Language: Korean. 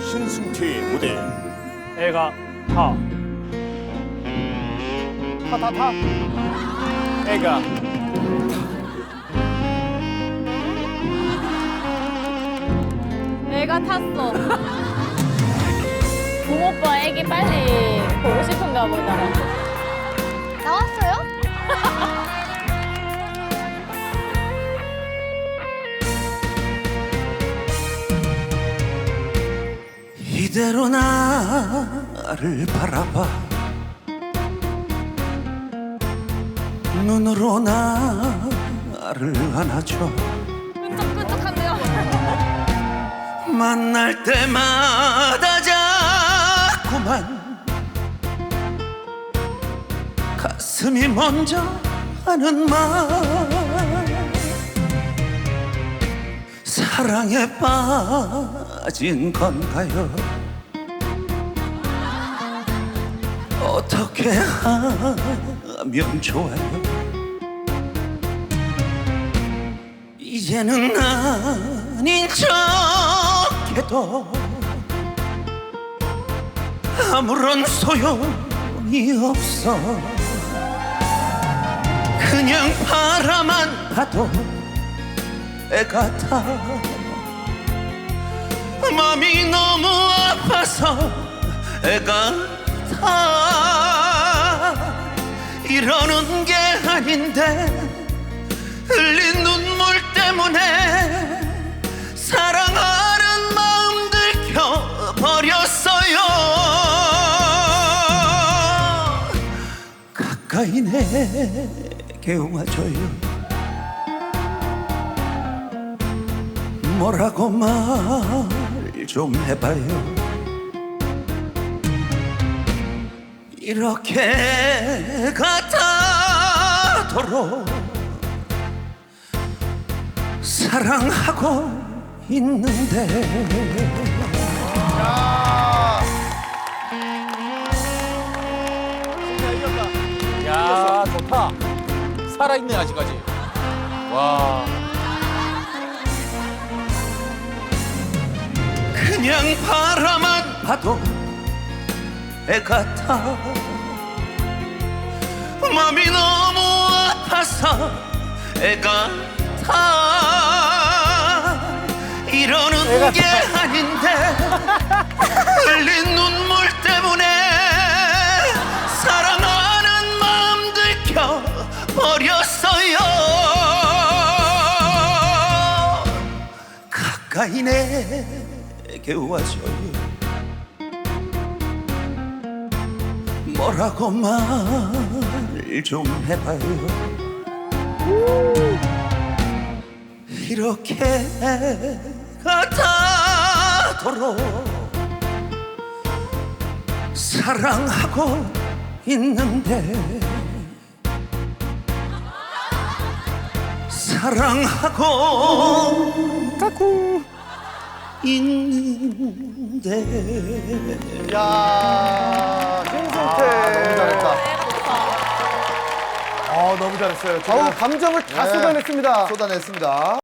신승태의 무대 애가 타. 타, 타, 타. 애가. 애가 탔어. 붕오빠 애기 빨리 보고 싶은가 보다. 나왔어요? 이대로 나를 바라봐. 눈으로 나를 안아줘. 끈적끈적한데요? 만날 때마다 자꾸만 가슴이 먼저 하는 말. 사랑에 빠진 건가요 어떻게 하면 좋아요. 이제는 아닌 척해도 아무런 소용이 없어. 그냥 바라만 봐도 애가 타 마음이 너무 아파서 애가 타 이러는 게 아닌데 흘린 눈물 때문에 사랑하는 마음 들켜 버렸어요. 가까이 내게 와줘요. 뭐라고 말 좀 해봐요 이렇게 같아도록 사랑하고 있는데 야, 좋다. 살아있네, 아직까지. 와. 그냥 바라만 봐도 애가 타 마음이 너무 아파서 애가 타. 이러는 게 아닌데 흘린 눈물 때문에 사랑하는 마음 들켜 버렸어요. 가까이 내게 와줘요 뭐라고 말 좀 해봐요. 이렇게 같아도록 사랑하고 있는데 사랑하고 있는데 야, 너무 잘했어요. 어우, 감정을 다 네. 쏟아냈습니다. 쏟아냈습니다.